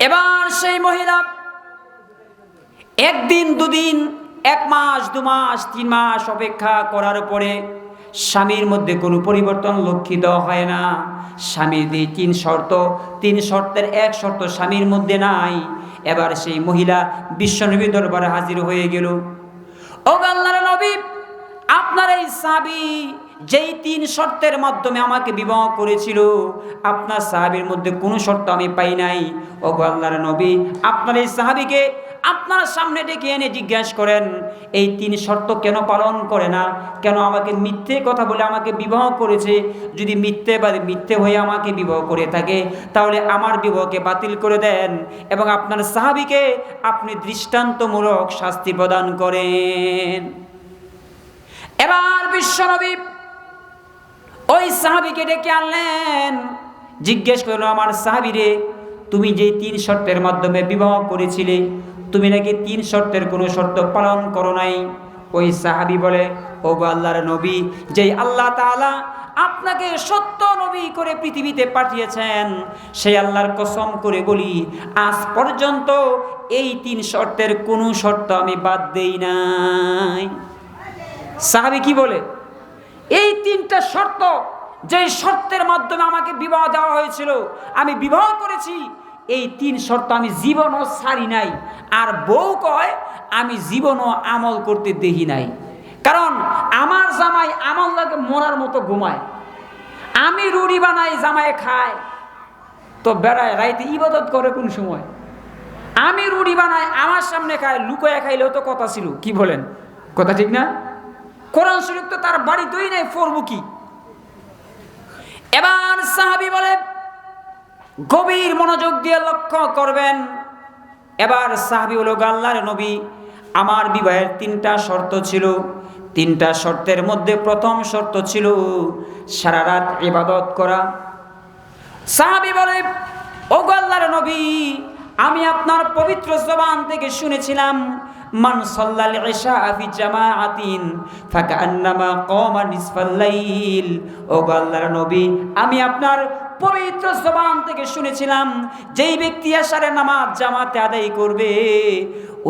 এবার সেই মহিলা একদিন, দুদিন, এক মাস, দু মাস, তিন মাস অপেক্ষা করার পরে স্বামীর মধ্যে কোনো পরিবর্তন লক্ষিত হয় না। স্বামীর দিয়ে তিন শর্ত, তিন শর্তের এক শর্ত স্বামীর মধ্যে নাই। এবার সেই মহিলা বিশ্বনবী দরবারে হাজির হয়ে গেল। ও আল্লাহর নবী, আপনার এই সাবি যেই তিন শর্তের মাধ্যমে আমাকে বিবাহ করেছিল, আপনার সাহাবির মধ্যে কোনো শর্ত আমি পাই নাই। ও গো আল্লাহর নবী, আপনার এই সাহাবিকে আপনার সামনে ডেকে এনে জিজ্ঞাসা করেন, এই তিন শর্ত কেন পালন করে না? কেন আমাকে মিথ্যে কথা বলে আমাকে বিবাহ করেছে? যদি মিথ্যে বা মিথ্যে হয়ে আমাকে বিবাহ করে থাকে, তাহলে আমার বিবাহকে বাতিল করে দেন এবং আপনার সাহাবিকে আপনি দৃষ্টান্তমূলক শাস্তি প্রদান করেন। এবার বিশ্বনবী ওই সাহাবিকে ডেকে আনলেন। জিজ্ঞেস করল, আমার সাহাবিরে তুমি যে তিন শর্তের মাধ্যমে বিবাহ করেছিলে, তুমি নাকি তিন শর্তের কোনো শর্ত পালন করো নাই? ওই সাহাবি বলে ও আল্লাহর নবী, যেই আল্লাহ তাআলা আপনাকে সত্য নবী করে পৃথিবীতে পাঠিয়েছেন, সেই আল্লাহর কসম করে বলি, আজ পর্যন্ত এই তিন শর্তের কোনো শর্ত আমি বাদ দেই নাই। সাহাবি কি বলে? এই তিনটা শর্ত যে শর্তের মাধ্যমে আমাকে বিবাহ দেওয়া হয়েছিল, আমি বিবাহ করেছি। এই তিন শর্ত আমি জীবনও সারি নাই। আর বউ কয়, আমি জীবনও আমল করতে দেখি নাই। কারণ আমার জামাই আমল লাগে মরার মতো ঘুমায়। আমি রুড়ি বানাই, জামাই খায়। তো বেড়ায়, রাইতে ইবাদত করে কোন সময়? আমি রুড়ি বানাই, আমার সামনে খায়, লুকোয়া খাইলেও তো কথা ছিল। কি বলেন? কথা ঠিক না? কোরআন শরীফ তো তার বাড়িতেই নাই, পড়ব কি? এবার সাহাবি বলে, গভীর মনোযোগ দিয়ে লক্ষ্য করবেন। এবার সাহাবি হলো গাল্লার নবী, আমার বিবাহের তিনটা শর্ত ছিল। তিনটা শর্তের মধ্যে প্রথম শর্ত ছিল সারা রাত ইবাদত করা। সাহাবি বলে ও আল্লাহর নবী, আমি আপনার পবিত্র জবান থেকে শুনেছিলাম মান সাল্লাল ইশা ফি জামাআতিন ফাকান্নামা কামা নিসফাল লাইল। ও আল্লাহর নবী, আমি আপনার পবিত্র জবান থেকে শুনেছিলাম, যেই ব্যক্তি আশারে নামাজ জামাতে আদায় করবে,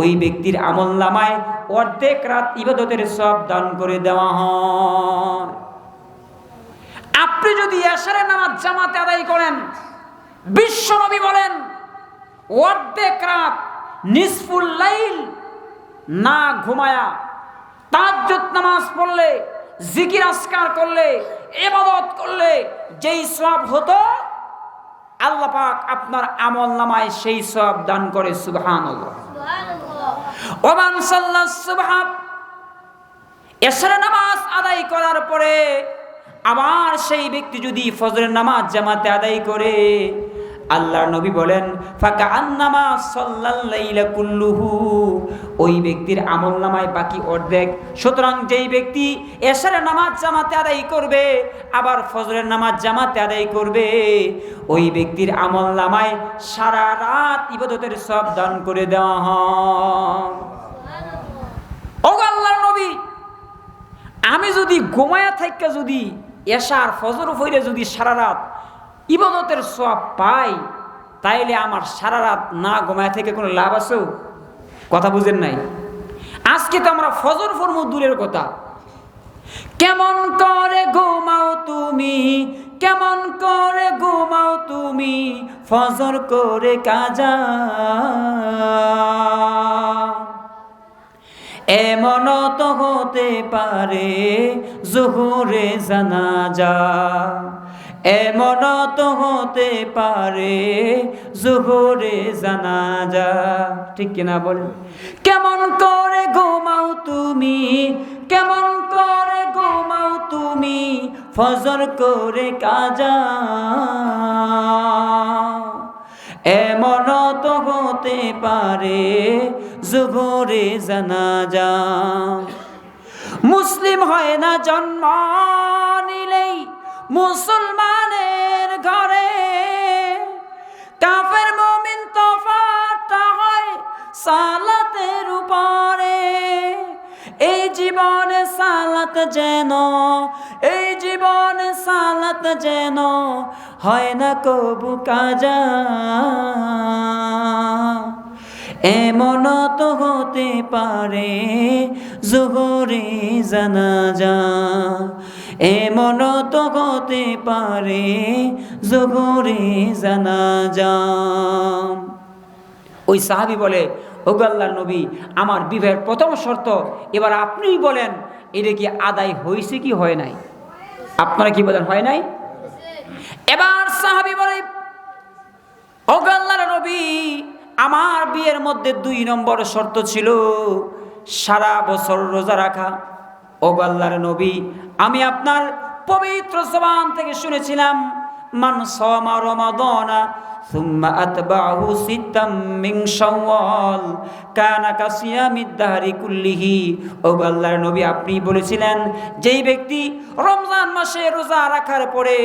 ওই ব্যক্তির আমল নামায় অর্ধেক রাত ইবাদতের সব দান করে দেওয়া হয়। আপনি যদি এশারের নামাজ জামাতে আদায় করেন বিশ্বনবী বলেন, অর্ধেক রাত নিসফুল লাইল না ঘুমায়া তাজ্জুদ নামাজ পড়লে জিকির আসকার করলে ইবাদত করলে যেই সব হতো আল্লাহ পাক আপনার আমল নামায় সেই সব দান করে সুবহানাল্লাহ। ওমান সাল্লাহ সুবহান এশার নামাজ আদায় করার পরে আবার সেই ব্যক্তি যদি ফজরের নামাজ জামাতে আদায় করে আল্লাহর নবী বলেন ফাঁকা আন্নামা সাল্লাল্লাইলা কুল্লুহু। ওই ব্যক্তির আমল নামায় বাকি অর্ধেক। সুতরাং যেই ব্যক্তি এশারের নামাজ জামাতে আদায় করবে, আবার ফজরের নামাজ জামাতে আদায় করবে, ওই ব্যক্তির আমল নামায় সারা রাত ইবাদতের সব দান করে দেওয়া হয়। ও আল্লাহর নবী, আমি যদি গোমায়া থাইকা যদি এশার ফজর ফইরে যদি সারা রাত ইবাদতের সব পাই, তাইলে আমার সারা রাত না গোমায়া থেকে কোনো লাভ আছেও কথা বুঝেন নাই? আজকে তো আমরা ফজর ফরমু দূরের কথা। কেমন করে ঘুমাও তুমি? কেমন করে ঘুমাও তুমি? ফজর করে কাজা। এমন তো হতে পারে, জোহরে জানাজা। এমন তো হতে পারে জোহরে জানাজা। ঠিক কিনা বলেন কেমন করে ঘুমাও তুমি? কেমন করে ঘুমাও তুমি? ফজর করে কাজা। এমন তো হতে পারে জুভরে জানাজা। মুসলিম হয় না জন্ম মুসলমানের ঘরে কাফের মমিন তফাটা হয় সালাতের উপরে। এই জীবনে সালাত যেন, এই জীবনে সালাত যেন হয় না কবু কাজা। এমন তো হতে পারে, জোহরে জানাজা। এমন তো হতে পারে জানা জানাজা। ওই সাহাবি বলে ওগাল্লা নবী, আমার বিবাহের প্রথম শর্ত, এবার আপনিই বলেন, এটা কি আদায় হয়েছে কি হয় নাই? আপনারা কি বলেন, হয় নাই? এবার সাহাবি বলে ওগাল্লার নবী, আমার বিয়ের মধ্যে দুই নম্বর শর্ত ছিল, সারা বছর রোজা রাখা। ও আল্লাহর নবী, আমি আপনার পবিত্র সমান থেকে শুনেছিলাম, মান সামা রমাদানা সুম্মা আতবাহু সিতাম মিন শাওয়াল নবী, আপনি বলেছিলেন, যেই ব্যক্তি রমজান মাসে রোজা রাখার পরে,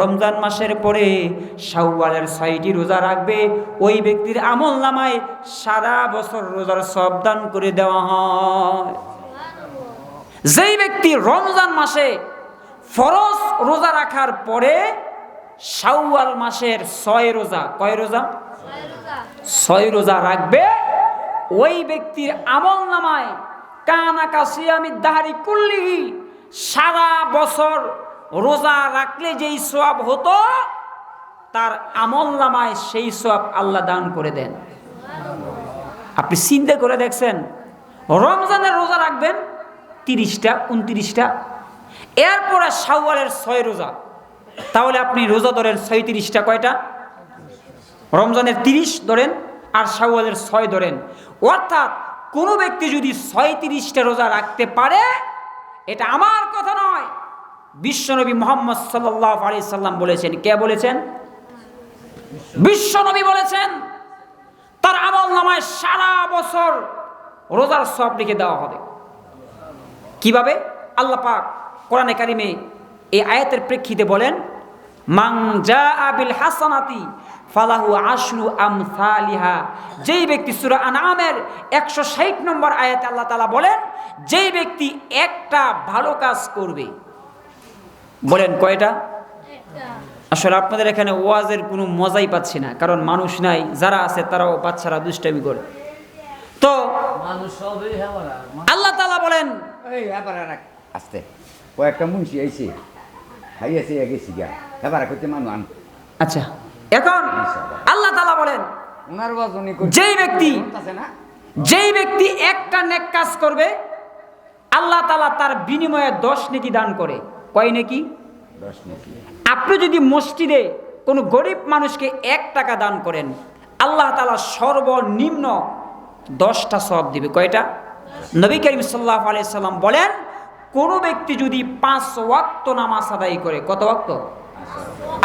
রমজান মাসের পরে শাওয়ালের ছয়টি রোজা রাখবে, ওই ব্যক্তির আমল নামায় সারা বছর রোজার সব দান করে দেওয়া হয়। যেই ব্যক্তি রমজান মাসে ফরজ রোজা রাখার পরে শাওয়াল মাসের ছয় রোজা, কয় রোজা? ছয় রোজা রাখবে, ওই ব্যক্তির আমল নামায় কানা কাশিয়ামি দাহারি কুল্লিহি, সারা বছর রোজা রাখলে যেই সোয়াব হতো, তার আমল নামায় সেই সোয়াব আল্লাহ দান করে দেন। আপনি চিন্তা করে দেখছেন, রমজানের রোজা রাখবেন? তিরিশটা, উনত্রিশটা। এরপরে শাওয়ালের ছয় রোজা। তাহলে আপনি রোজা ধরেন ছয়ত্রিশটা কয়টা? রমজানের তিরিশ ধরেন আর শাওয়ালের ছয় ধরেন। অর্থাৎ কোনো ব্যক্তি যদি ছয়ত্রিশটা রোজা রাখতে পারে, এটা আমার কথা নয়। বিশ্বনবী মোহাম্মদ সাল্লাহ আলি সাল্লাম বলেছেন, কে বলেছেন? বিশ্বনবী বলেছেন, তার আমল নামায় সারা বছর রোজার সব লিখে দেওয়া হবে। কীভাবে? আল্লাহ পাক কোরআনে কারিমে এই আয়াতের প্রেক্ষিতে বলেন মাং যা আবিল হাসানাতি ফালাহু আশরু আমসালিহা। যেই ব্যক্তি সূরা আনামের একশো ষাট নম্বর আয়াতে আল্লাহ তাআলা বলেন যেই ব্যক্তি একটা ভালো কাজ করবে। বলেন কয়টা? আসলে আপনাদের এখানে ওয়াজের কোনো মজাই পাচ্ছি না কারণ মানুষ নাই যারা আছে তারাও বাচ্চারা দুষ্টামি করে। তো হেওয়ারা আল্লাহ তাআলা বলেন এই এবার আর আস্তে। ও একটা মুন্সি আইছে। খাই আছে গেছি গা এবার করতে মানুষ আন। আচ্ছা এখন আল্লাহ তাআলা বলেন ওনার বাজনি যেই ব্যক্তি আছে না? যেই ব্যক্তি একটা নেক কাজ করবে আল্লাহ তাআলা তার বিনিময়ে দশ নেকি দান করে। কয় নেকি? দশ নাকি। আপনি যদি মসজিদে কোনো গরিব মানুষকে এক টাকা দান করেন আল্লাহ তাআলা সর্বনিম্ন দশটা সব দিবে। কয়টা? নবী করিম সাল্লাহ আলাইসাল্লাম বলেন, কোনো ব্যক্তি যদি পাঁচ ওয়াক্ত নামাজ আদায় করে, কত ওয়াক্ত?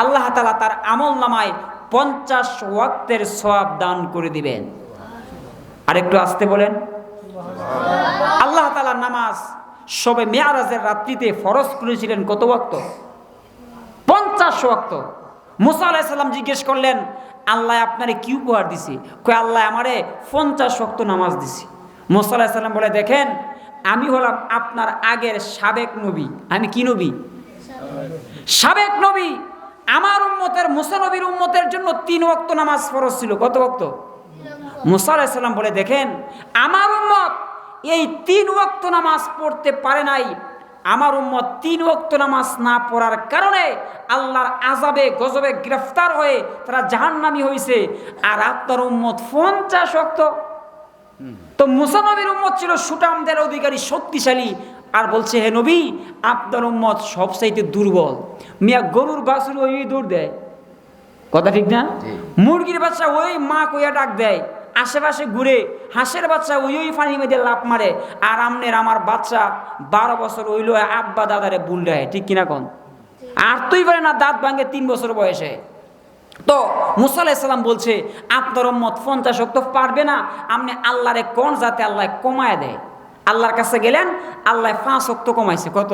আল্লাহ তাআলা তার আমল নামায় পঞ্চাশ ওয়াক্তের সওয়াব দান করে দিবেন। আরেকটু আসতে বলেন। আল্লাহ তালা নামাজ সবে মেয়ারাজের রাত্রিতে ফরজ করেছিলেন কত ওয়াক্ত? পঞ্চাশ ওয়াক্ত। মুসা আলাইসাল্লাম জিজ্ঞেস করলেন, আল্লাহ আপনারে কি উপহার দিছি? কই আল্লাহ আমারে পঞ্চাশ ওয়াক্ত নামাজ দিছি। মুসা আলাইসাল্লাম বলে, দেখেন, আমি হলাম আপনার আগের সাবেক নবী। আমি কি নবী? সাবেক নবী। আমার উম্মতের মুসানবীর উম্মতের জন্য তিন ওয়াক্ত নামাজ ফরজ ছিল। কত ওয়াক্ত? মুসা বলে, দেখেন, আমার উম্মত এই তিন ওয়াক্ত নামাজ পড়তে পারে নাই। আমার উম্মত তিন ওয়াক্ত নামাজ না পড়ার কারণে আল্লাহর আজাবে গজবে গ্রেফতার হয়ে তারা জাহান্নামি হয়েছে আর আপনার উম্মত পঞ্চাশ ওয়াক্ত। তো মুসা নবীর উম্মত ছিল সুটামদের অধিকারী শক্তিশালী। আর বলছে হে নবী আপনার উম্মত সবচাইতে দুর্বল। মিয়া গরুর বাছুর ওই দৌড় দেয়। কথা ঠিক না? মুরগির বাচ্চা ওই মা কইয়া ডাক দেয়। আশেপাশে ঘুরে হাঁসের বাচ্চা ওই ওই পানি মেয়েদের লাভ মারে। আর আমনের আমার বাচ্চা বারো বছর ওইল আব্বা দাদারে বুল দেয় ঠিক কিনা কন? আর তুই পারে না দাঁত ভাঙে তিন বছর বয়সে। তো মুসা আলাইসাল্লাম বলছে আপনার মত পঞ্চাশ অক্ত পারবে না আপনি আল্লাহরে কোন যাতে আল্লাহ কমায় দেয়? আল্লাহর কাছে গেলেন আল্লাহ পাঁচ অক্ত কমাইছে কত?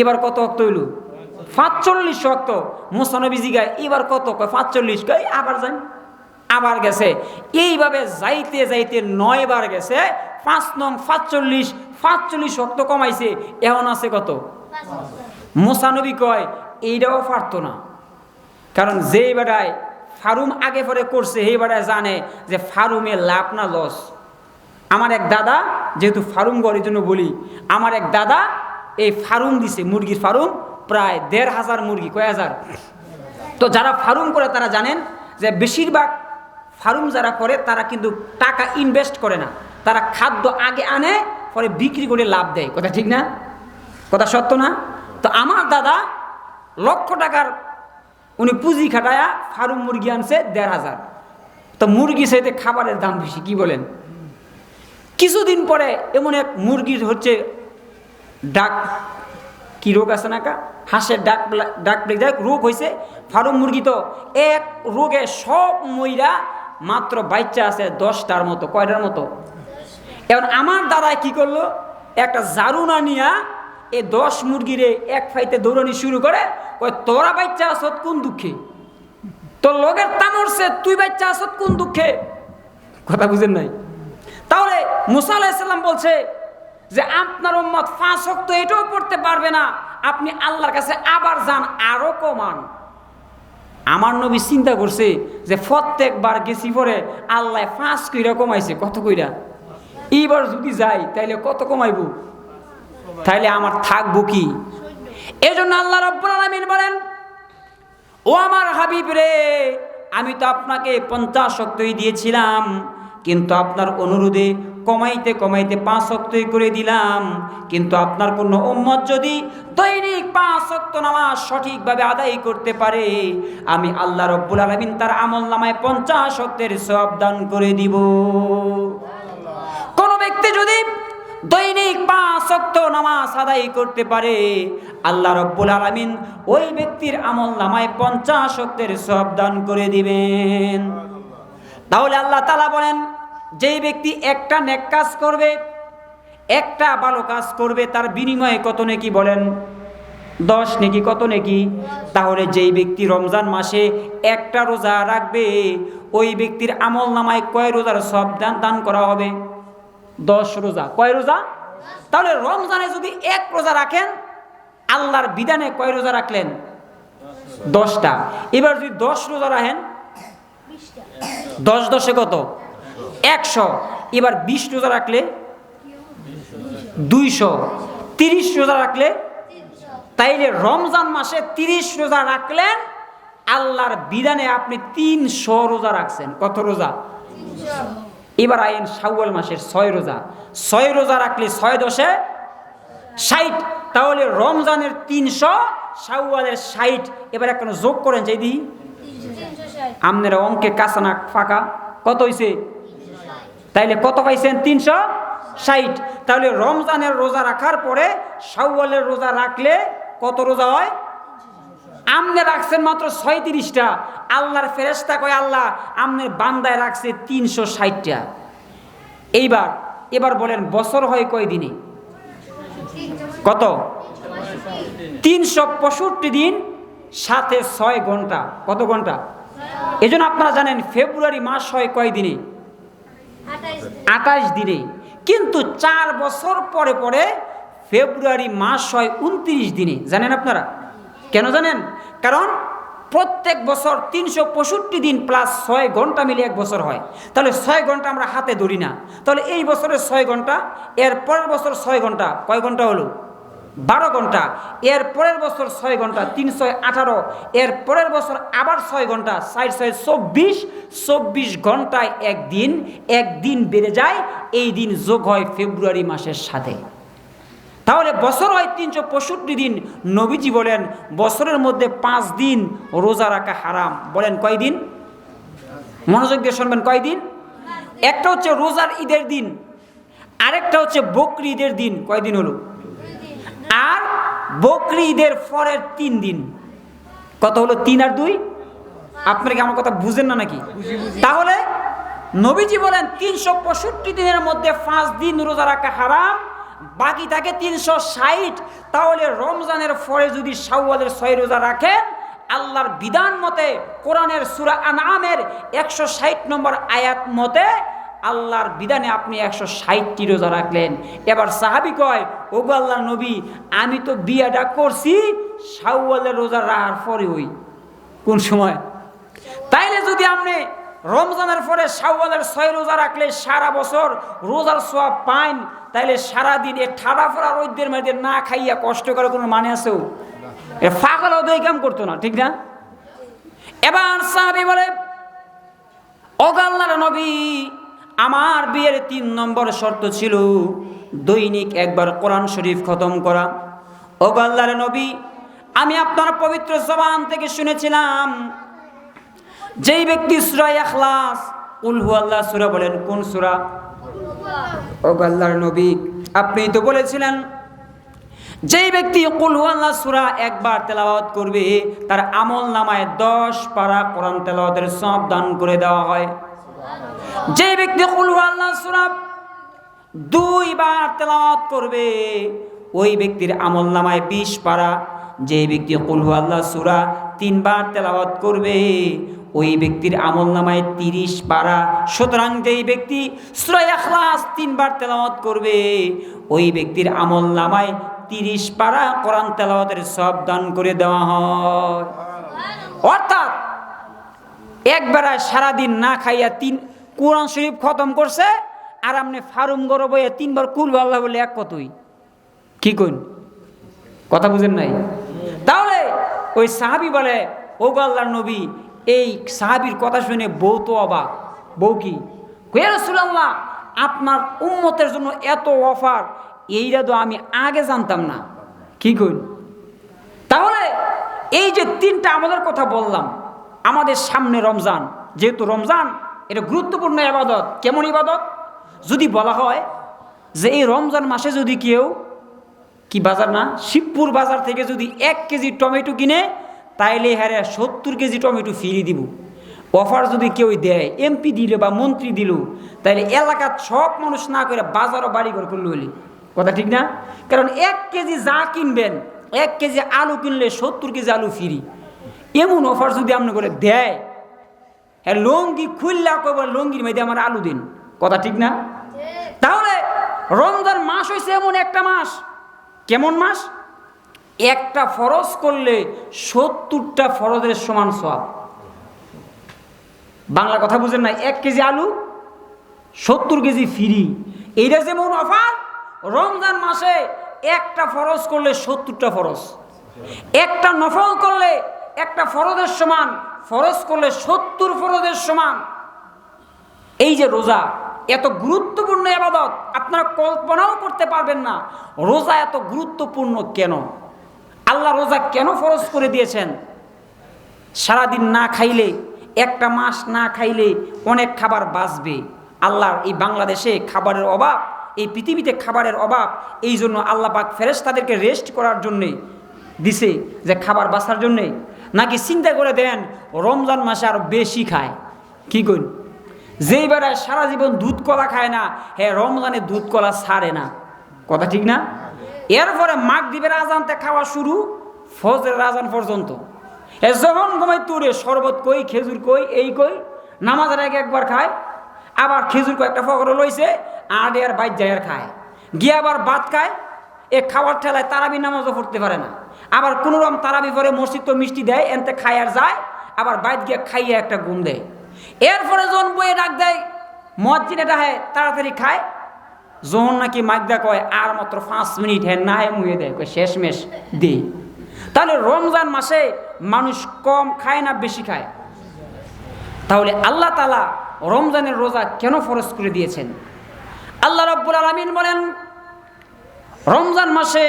এবার কত অক্ত হইল? পাঁচচল্লিশ অক্ত মুসানবী জিগায় এবার কত? কয় পাঁচচল্লিশ। কয় আবার যান। আবার গেছে। এইভাবে যাইতে যাইতে নয় বার গেছে পাঁচ নং পাঁচচল্লিশ পাঁচচল্লিশ অক্ত কমাইছে এখন আছে কত? মুসানবী কয় এইটাও পারতো না। কারণ যেই বেটায় ফার্ম আগে পরে করছে এইবারে জানে যে ফার্মে লাভ না লস আমার এক দাদা, যেহেতু ফার্ম করার জন্য বলি, আমার এক দাদা এই ফার্ম দিছে, মুরগির ফার্ম, প্রায় দেড় হাজার মুরগি, কয় হাজার? তো যারা ফার্ম করে তারা জানেন যে বেশিরভাগ ফার্ম যারা করে, তারা কিন্তু টাকা ইনভেস্ট করে না। তারা খাদ্য আগে আনে, পরে বিক্রি করে লাভ দেয়। কথা ঠিক না? কথা সত্য না? তো আমার দাদা লক্ষ টাকার উনি পুঁজি খাটায়া ফার্ম মুরগি আনছে দেড় হাজার। তো মুরগি সাইতে খাবারের দাম বেশি, কি বলেন? কিছুদিন পরে এমন এক মুরগির হচ্ছে ডাক, কি রোগ আছে না কা? হাঁসের ডাক ডাক ডাক রোগ হয়েছে ফার্ম মুরগি তো এক রোগে সব ময়রা মাত্র বাচ্চা আছে দশটার মতো, কয়টার মতো? এখন আমার দাদাই কি করল? একটা জারুনা নিয়া এই দশ মুরগিরে এক ফাইতে দৌড়ানি শুরু করে ওই তোরা বাচ্চা আসত কোন দুঃখে? তোর লোকের তামরছে তুই বাচ্চা আসত কোন দুঃখে? কথা বুঝেন নাই? তাহলে মুসা আলাহিসাল্লাম বলছে যে, আপনার উম্মত পাঁচ অক্ত এটাও পড়তে পারবে না। আপনি আল্লাহর কাছে আবার যান, আরও কমান। আমার নবী চিন্তা করছে যে, প্রত্যেকবার গেছি পরে আল্লাহ পাঁচ কইরা কমাইছে। কত কইরা? এইবার যদি যাই, তাইলে কত কমাইবো? তাইলে আমার থাকব কি? এজন্য আল্লাহ রব্বুল বলেন, ও আমার হাবিব রে, আমি তো আপনাকে পঞ্চাশ শক্তই দিয়েছিলাম, কিন্তু আপনার অনুরোধে কমাইতে কমাইতে পাঁচ শক্তই করে দিলাম, কিন্তু আপনার কোনো উম্মত যদি দৈনিক পাঁচ শক্ত নামাজ সঠিকভাবে আদায় করতে পারে, আমি আল্লাহ রব্বুল আলমিন তার আমল নামায় পঞ্চাশ শক্তের সব দান করে দিব। কোনো ব্যক্তি যদি দৈনিক পাঁচ অক্ত নামাজ আদায় করতে পারে। আল্লাহ রব্বুল আলামিন ওই ব্যক্তির আমল নামায় পঞ্চাশ অক্তের সব দান করে দিবেন। তাহলে আল্লাহ তালা বলেন, যেই ব্যক্তি একটা নেক কাজ করবে, একটা ভালো কাজ করবে, তার বিনিময়ে কত নেকি বলেন? দশ নেকি, কত নেকি? তাহলে যেই ব্যক্তি রমজান মাসে একটা রোজা রাখবে, ওই ব্যক্তির আমল নামায় কয় রোজার সব দান দান করা হবে? দশ রোজা। কয় রোজা? তাহলে রমজানে যদি এক রোজা রাখেন, আল্লাহর বিধানে কয় রোজা রাখলেন? দশটা। এবার যদি দশ রোজা রাখেন, দশ দশে কত? একশো। এবার বিশ রোজা রাখলে দুইশো। তিরিশ রোজা রাখলে তাইলে রমজান মাসে তিরিশ রোজা রাখলেন আল্লাহর বিধানে আপনি তিনশো রোজা রাখছেন। কত রোজা? এবার আইন শাওয়াল মাসের ছয় রোজা। ছয় রোজা রাখলে ছয় দশে ষাট। তাহলে রমজানের তিনশো, শাওয়ালের ষাট। এবার একটা যোগ করেন চাই দিই আপনারা অঙ্কে কাঁচানা ফাঁকা। কত হয়েছে তাইলে কত পাইছেন? তিনশো ষাট। তাহলে রমজানের রোজা রাখার পরে শাওয়ালের রোজা রাখলে কত রোজা হয়? আমনে রাখছেন মাত্র ছয়ত্রিশটা। আল্লাহর ফেরেস্তা কয়, আল্লাহ, আমনের বান্দায় রাখছে তিনশো ষাটটা। এইবার, এবার বলেন, বছর হয় কয় দিনে? কত? তিনশো পঁয়ষট্টি দিন, সাথে ছয় ঘণ্টা। কত ঘণ্টা? এজন্য আপনারা জানেন, ফেব্রুয়ারি মাস হয় কয় দিনে? আঠাশ দিনে। কিন্তু চার বছর পরে পরে ফেব্রুয়ারি মাস হয় উনত্রিশ দিনে। জানেন আপনারা? কেন জানেন? কারণ প্রত্যেক বছর তিনশো পঁয়ষট্টি দিন প্লাস ছয় ঘণ্টা মিলে এক বছর হয়। তাহলে ছয় ঘণ্টা আমরা হাতে ধরি না। তাহলে এই বছরের ছয় ঘণ্টা, এর পরের বছর ছয় ঘণ্টা, কয় ঘণ্টা হলো? বারো ঘণ্টা। এর পরের বছর ছয় ঘণ্টা তিন ছয় আঠারো। এর পরের বছর আবার ছয় ঘণ্টা ষাট ছয় চব্বিশ। চব্বিশ ঘন্টায় একদিন একদিন বেড়ে যায়, এই দিন যোগ হয় ফেব্রুয়ারি মাসের সাথে। তাহলে বছর হয় তিনশো পঁয়ষট্টি দিন। নবীজি বলেন, বছরের মধ্যে পাঁচ দিন রোজা রাখা হারাম। বলেন কয় দিন? মনোযোগ দিয়ে শুনবেন, কয় দিন? একটা হচ্ছে রোজার ঈদের দিন, আরেকটা হচ্ছে বকরি ঈদের দিন। কয় দিন হলো? আর বকরি ঈদের পরের তিন দিন। কত হলো? তিন আর দুই? আপনারা কি আমার কথা বুঝেন না নাকি? তাহলে নবীজি বলেন, তিনশো পঁয়ষট্টি দিনের মধ্যে পাঁচ দিন রোজা রাখা হারাম। বাকি থাকে তিনশো ষাট। তাহলে রমজানের পরে যদি শাওয়ালের ছয় রোজা রাখেন, আল্লাহর বিধান মতে কোরআনের সুরা আনামের একশো ষাট নম্বর আয়াত মতে আল্লাহর বিধানে আপনি একশো ষাটটি রোজা রাখলেন। এবার সাহাবি কয়, ওগো আল্লাহ নবী, আমি তো বিয়াটা করছি শাওয়ালের রোজা রাখার পরে ওই, কোন সময়? তাইলে যদি আপনি রমজানের পরে শাওয়ালের ছয় রোজা রাখলে সারা বছর রোজার সোয়াব পাইন, তাইলে সারাদিন এ ঠাডা ফোড়া রোদ্দের মধ্যে না খাইয়া কষ্ট করে কোনো মানে আছেও এ ফাগল ওদের কাম করতো না, ঠিক না? এবার সাহাবি বলে অগাল্লার নবী, আমার বিয়ের তিন নম্বর শর্ত ছিল দৈনিক একবার কোরআন শরীফ খতম করা। অগাল্লার নবী, আমি আপনার পবিত্র জবান থেকে শুনেছিলাম যেই ব্যক্তি সুরা এখলাস উলহু আল্লাহ সুরা বলেন কোন সুরা? অগাল্লার নবী আপনি তো বলেছিলেন যেই ব্যক্তি কুলহু আল্লাহ সুরা একবার তেলাওয়াত করবে তার আমল নামায় দশ পারা কোরআন তেলাওয়াতের সব দান করে দেওয়া হয়। যে ব্যক্তি কুলহু আল্লাহ সুরা দুইবার তেলাওয়াত করবে ওই ব্যক্তির আমল নামায় বিশ পারা। যে ব্যক্তি কুলহু আল্লাহ সুরা তিনবার তেলাওয়াত করবে ওই ব্যক্তির আমল নামায় তিরিশ পারা সুতরাং যেই ব্যক্তি সুরা এখলাস তিনবার তেলাওয়াত করবে ওই ব্যক্তির আমল নামায় তিরিশ পারা কোরআন তেলাওয়াতের সব দান করে দেওয়া হয়। অর্থাৎ একবেলায় সারাদিন না খাইয়া তিন কোরআন শরীফ খতম করছে আর আপনি ফার্ম গরো বইয়ে তিনবার কুল আল্লাহ বলে এক কতই কি কইন? কথা বুঝেন নাই? তাহলে ওই সাহাবি বলে ও আল্লাহর নবী এই সাহাবির কথা শুনে বউ তো অবাক। বউ কি? রসুল্লাহ আপনার উম্মতের জন্য এত অফার, এইটা তো আমি আগে জানতাম না। কি কইন তাহলে এই যে তিনটা আমাদের কথা বললাম, আমাদের সামনে রমজান, যেহেতু রমজান, এটা গুরুত্বপূর্ণ ইবাদত। কেমন ইবাদত? যদি বলা হয় যে এই রমজান মাসে যদি কেউ, কি বাজার না? শিবপুর বাজার থেকে যদি এক কেজি টমেটো কিনে তাইলে হ্যাঁ সত্তর কেজি টমেটো ফিরিয়ে দিব। অফার যদি কেউ দেয় এমপি দিল বা মন্ত্রী দিল তাইলে এলাকার সব মানুষ না করে বাজারও বাড়ি ঘর করলে হলি। কথা ঠিক না? কারণ এক কেজি যা কিনবেন এক কেজি আলু কিনলে সত্তর কেজি আলু ফ্রি। এমন অফার যদি আপনি করে দেয় হ্যাঁ লঙ্গি খুললা কবার লঙ্গির মধ্যে আমার আলু দিন। কথা ঠিক না? তাহলে রমজান মাস হয়েছে এমন একটা মাস। কেমন মাস? একটা ফরজ করলে সত্তরটা ফরজের সমান সব বাংলা কথা বুঝেন না এক কেজি আলু, সত্তর কেজি ফ্রি। এইটা যেমন অফার, রমজান মাসে একটা ফরজ করলে সত্তরটা ফরজ। একটা নফল করলে একটা ফরজের সমান, ফরজ করলে সত্তর ফরজের সমান। এই যে রোজা, এত গুরুত্বপূর্ণ আবাদত আপনারা কল্পনাও করতে পারবেন না। রোজা এত গুরুত্বপূর্ণ কেন? আল্লাহ রোজা কেন ফরজ করে দিয়েছেন? সারাদিন না খাইলে, একটা মাস না খাইলে অনেক খাবার বাঁচবে। আল্লাহর এই বাংলাদেশে খাবারের অভাব, এই পৃথিবীতে খাবারের অভাব, এই জন্য আল্লাহ পাক ফেরেস তাদেরকে রেস্ট করার জন্যে দিছে যে খাবার বাঁচার জন্যে। নাকি চিন্তা করে দেন রমজান মাসে আরও বেশি খায়। কি কইন? যেই বেড়ায় সারা জীবন দুধ কলা খায় না হ্যাঁ রমজানে দুধ কলা ছাড়ে না। কথা ঠিক না? এরপরে মাঘ দ্বীপের আজানতে খাওয়া শুরু, ফজরের আজান পর্যন্ত। এ যখন ঘুমাই তুরে শরবত কই, খেজুর কই, এই কই, নামাজের আগে একবার খায়, আবার খেজুর কয়েকটা ফকর লইছে আড়ে আর বাইর যায় আর খায়। গিয়ে আবার ভাত খায়, এ খাওয়ার ঠেলায় তারাবি নামাজও পড়তে পারে না। আবার কোনো রকম তারাবি পরে মসজিদ তো মিষ্টি দেয়, এনতে খায় আর যায়, আবার বাইর গিয়ে খাইয়ে একটা ঘুম দেয়। এরপরে জন বইয়ে ডাক দেয়, মসজিদে ডাহে, তাড়াতাড়ি খায় যখন নাকি মাগদা কয়, আর মাত্র পাঁচ মিনিট হ্যাঁ নাই মুয়ে দেয় কয় শেষ মেশ দে তাহলে রমজান মাসে মানুষ কম খায় না বেশি খায়? তাহলে আল্লাহ তালা রমজানের রোজা কেন ফরজ করে দিয়েছেন? আল্লাহ রব্বুল আলমিন বলেন, রমজান মাসে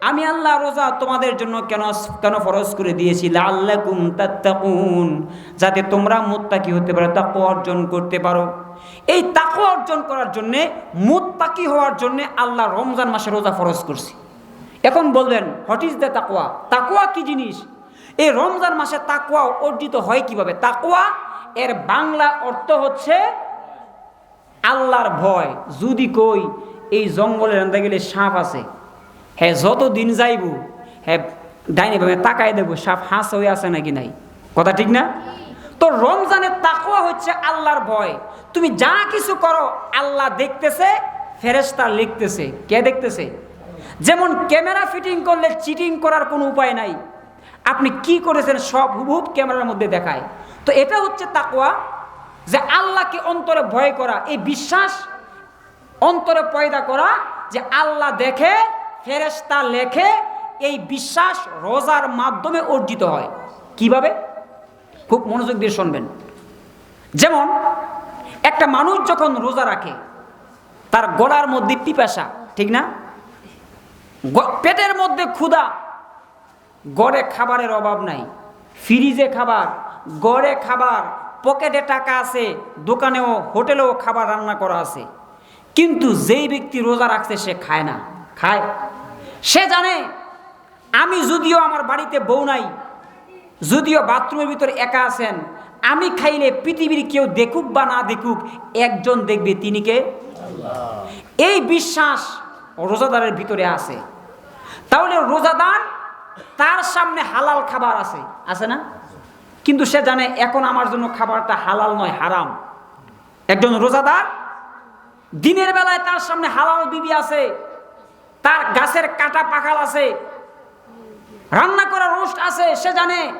আমি আল্লাহ রোজা তোমাদের জন্য কেন কেন ফরজ করে দিয়েছি? লাল্লাকুম তাত্তাকুন। যাতে তোমরা মুত্তাকি হতে পারো তাকু অর্জন করতে পারো। এই তাকু অর্জন করার জন্যে, মুত্তাকি হওয়ার জন্যে আল্লাহ রমজান মাসে রোজা ফরজ করছি। এখন বলবেন, হোয়াট ইজ দ্য তাকুয়া তাকুয়া কি জিনিস? এই রমজান মাসে তাকুয়া অর্জিত হয় কীভাবে? তাকুয়া এর বাংলা অর্থ হচ্ছে আল্লাহর ভয়। যদি কই, এই জঙ্গলে রান্দা গেলে সাপ আছে। হ্যাঁ যত দিন যাইব হ্যাঁ ডাইনি ভাবে তাকাই দেবো, সাপ হাঁস হয়ে আছে নাকি নাই? কথা ঠিক না? তো রমজানের তাকুয়া হচ্ছে আল্লাহর ভয়। তুমি যা কিছু করো, আল্লাহ দেখতেছে ফেরেস্তা লিখতেছে। কে দেখতেছে? যেমন ক্যামেরা ফিটিং করলে চিটিং করার কোনো উপায় নাই। আপনি কি করেছেন সব হুবহুব ক্যামেরার মধ্যে দেখায়। তো এটা হচ্ছে তাকুয়া যে আল্লাহকে অন্তরে ভয় করা, এই বিশ্বাস অন্তরে পয়দা করা, যে আল্লাহ দেখে ফেরেশতা লেখে এই বিশ্বাস রোজার মাধ্যমে অর্জিত হয়। কীভাবে? খুব মনোযোগ দিয়ে শুনবেন। যেমন, একটা মানুষ যখন রোজা রাখে, তার গলার মধ্যে পিপাসা, ঠিক না? পেটের মধ্যে ক্ষুধা, গড়ে খাবারের অভাব নাই। ফ্রিজে খাবার, গড়ে খাবার, পকেটে টাকা আছে, দোকানেও, হোটেলেও খাবার রান্না করা আছে। কিন্তু যেই ব্যক্তি রোজা রাখছে, সে খায় না। খায়? সে জানে আমি যদিও আমার বাড়িতে বউ নাই যদিও বাথরুমের ভিতরে একা আছেন আমি খাইলে পৃথিবীর কেউ দেখুক বা না দেখুক একজন দেখবে তিনি কে? এই বিশ্বাস রোজাদারের ভিতরে আছে। তাহলে রোজাদার তার সামনে হালাল খাবার আছে আছে না? কিন্তু সে জানে এখন আমার জন্য খাবারটা হালাল নয় হারাম। একজন রোজাদার দিনের বেলায় তার সামনে হালাল বিবি আছে তার গাছের কাটা পাখাল আছে। রান্না করা রোস্ট আছে, সে জানে।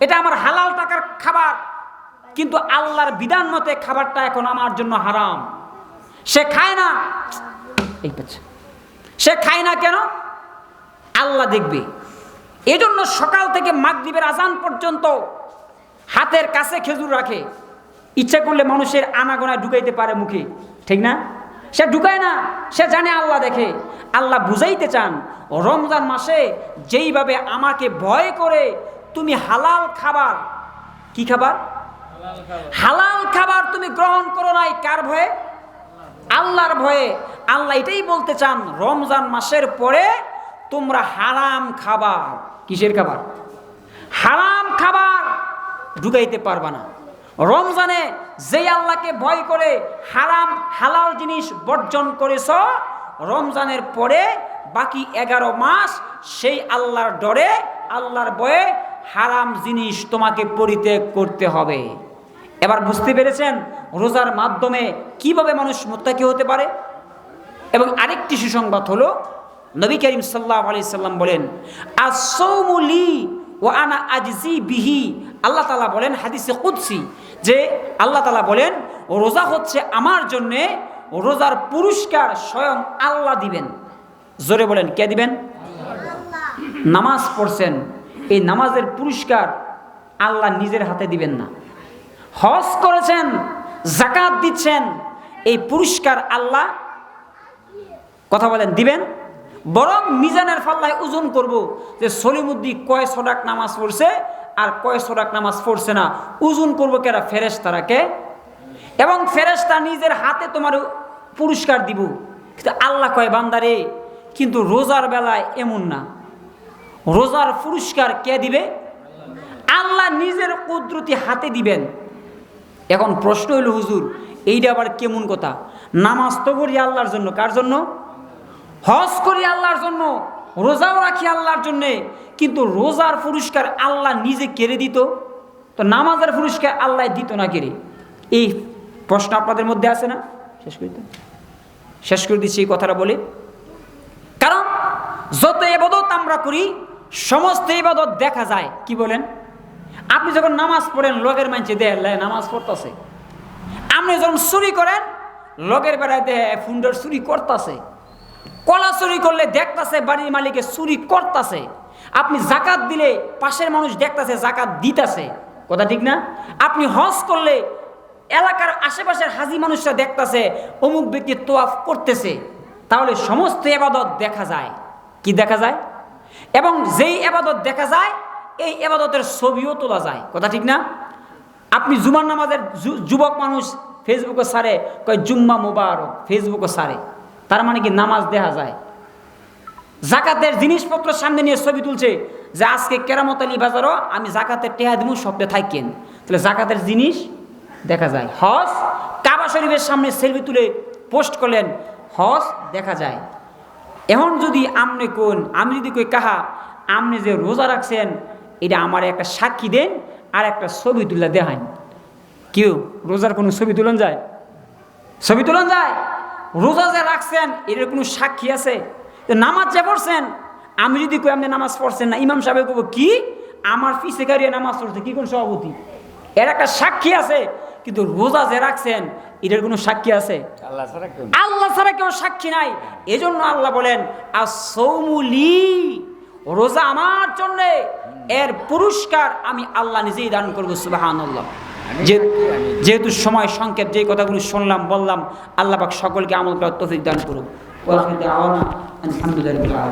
এটা আমার হালাল টাকার খাবার। কিন্তু আল্লাহর বিধান মতে খাবারটা এখন আমার জন্য হারাম। সে খায় না। এই সে খায় না কেন? আল্লাহ দেখবে। এজন্য সকাল থেকে মাগরিবের আজান পর্যন্ত হাতের কাছে খেজুর রাখে। ইচ্ছা করলে মানুষের আনাগোনায় ঢুকাইতে পারে মুখে। ঠিক না? সে ঢুকায় না সে জানে আল্লাহ দেখে। আল্লাহ বুঝাইতে চান রমজান মাসে যেইভাবে আমাকে ভয় করে তুমি হালাল খাবার কি খাবার? হালাল খাবার। তুমি গ্রহণ করো নাই কার ভয়ে? আল্লাহর ভয়ে। আল্লাহ এটাই বলতে চান রমজান মাসের পরে তোমরা হারাম খাবার। কিসের খাবার? হারাম খাবার ঢুকাইতে পারবা না। রমজানে যে আল্লাহকে ভয় করে হারাম, হালাল জিনিস বর্জন করেছ, রমজানের পরে বাকি এগারো মাস সেই আল্লাহর ডরে, আল্লাহর বয়ে হারাম জিনিস তোমাকে পরিত্যাগ করতে হবে। এবার বুঝতে পেরেছেন রোজার মাধ্যমে কীভাবে মানুষ মোত্তাকি হতে পারে? এবং আরেকটি সুসংবাদ হলো, নবী করিম সাল্লাহ আলি সাল্লাম বলেন আসৌমুলি ও আনা আজিজি বিহি। আল্লাহ তালা বলেন, হাদিসে কুদসি যে আল্লাহ তালা বলেন রোজা হচ্ছে আমার জন্যে রোজার পুরস্কার স্বয়ং আল্লাহ দিবেন। জোরে বলেন কে দিবেন? নামাজ পড়ছেন এই নামাজের পুরস্কার আল্লাহ নিজের হাতে দিবেন না। হজ করেছেন জাকাত দিচ্ছেন এই পুরস্কার আল্লাহ কথা বলেন দিবেন? বরং মিজানের ফাল্লায় ওজন করব যে সলিমুদ্দি কয় সডাক নামাজ পড়ছে আর কয় সডাক নামাজ পড়ছে না? ওজন করব কেরা? ফেরেস্তারাকে এবং ফেরেস্তা নিজের হাতে তোমার পুরস্কার দিব। কিন্তু আল্লাহ কয় বান্দারে কিন্তু রোজার বেলায় এমন না। রোজার পুরস্কার কে দিবে? আল্লাহ নিজের কুদরতি হাতে দিবেন। এখন প্রশ্ন হইল, হুজুর, এইটা আবার কেমন কথা? নামাজ তো করি আল্লাহর জন্য। কার জন্য? হজ করি আল্লাহর জন্য। রোজাও রাখি আল্লাহর জন্যে, কিন্তু রোজার পুরস্কার আল্লাহ নিজে কেড়ে দিত? তো নামাজের পুরস্কার আল্লাহ দিত না কেড়ে? এই প্রশ্ন আপনাদের মধ্যে আছে না? শেষ করে শেষ করে দিচ্ছি এই কথাটা বলে। কারণ যত এবাদত আমরা করি, সমস্ত এবাদত দেখা যায়। কি বলেন? আপনি যখন নামাজ পড়েন লগের মানছে দেয় নামাজ পড়তেছে। আপনি যখন চুরি করেন লগের বেড়ায় দেয় ফুন্ডর চুরি করতেছে। কলা চুরি করলে দেখতাছে, বাড়ির মালিকে চুরি করতেছে। আপনি জাকাত দিলে পাশের মানুষ দেখতাছে, জাকাত দিতাছে। কথা ঠিক না? আপনি হজ করলে এলাকার আশেপাশের হাজি মানুষরা দেখতাছে, অমুক ব্যক্তি তোয়াফ করতেছে। তাহলে সমস্ত এবাদত দেখা যায়। কি দেখা যায়? এবং যেই এবাদত দেখা যায়, এই এবাদতের ছবিও তোলা যায়। কথা ঠিক না? আপনি জুমার নামাজের যুবক মানুষ ফেসবুকে সারে, কয়, জুম্মা মুবারক ফেসবুকে সারে। তার মানে কি নামাজ দেখা যায়। জাকাতের জিনিসপত্র সামনে নিয়ে ছবি তুলছে যে আজকে কেরামত আলী বাজারও আমি জাকাতের টেহা দিব শব্দে থাকেন। তাহলে জাকাতের জিনিস দেখা যায়। হজ, কাবা শরীফের সামনে সেলফি তুলে পোস্ট করলেন, হজ দেখা যায়। এখন যদি আমনে কোন, আমি যদি কই, কাহা আপনি যে রোজা রাখছেন, এটা আমার একটা সাক্ষী দেন আর একটা ছবি তুলে দেখান। কেউ রোজার কোনো ছবি তুলন যায়? ছবি তুলন যায়? রোজা যে রাখছেন এর কোনো সাক্ষী আছে? নামাজ যে পড়ছেন আমি যদি কই আপনি নামাজ পড়ছেন না ইমাম সাহেব কব কি? আমার ফিসে গাড়িয়ে নামাজ পড়ছে কি কোন সভাপতি? এর একটা সাক্ষী আছে কিন্তু রোজা যে রাখছেন এটার কোনো সাক্ষী আছে? আল্লাহ ছাড়া কেউ আল্লাহ ছাড়া কেউ সাক্ষী নাই। এজন্য আল্লাহ বলেন আসৌমুলি রোজা আমার জন্য এর পুরস্কার আমি আল্লাহ নিজেই দান করব সুবাহান আল্লাহ যেহেতু সময় সংক্ষেপ যে কথাগুলো শুনলাম বললাম আল্লাহ সকলকে আমল করার তফিক দান করুক। আলহামদুলিল্লাহ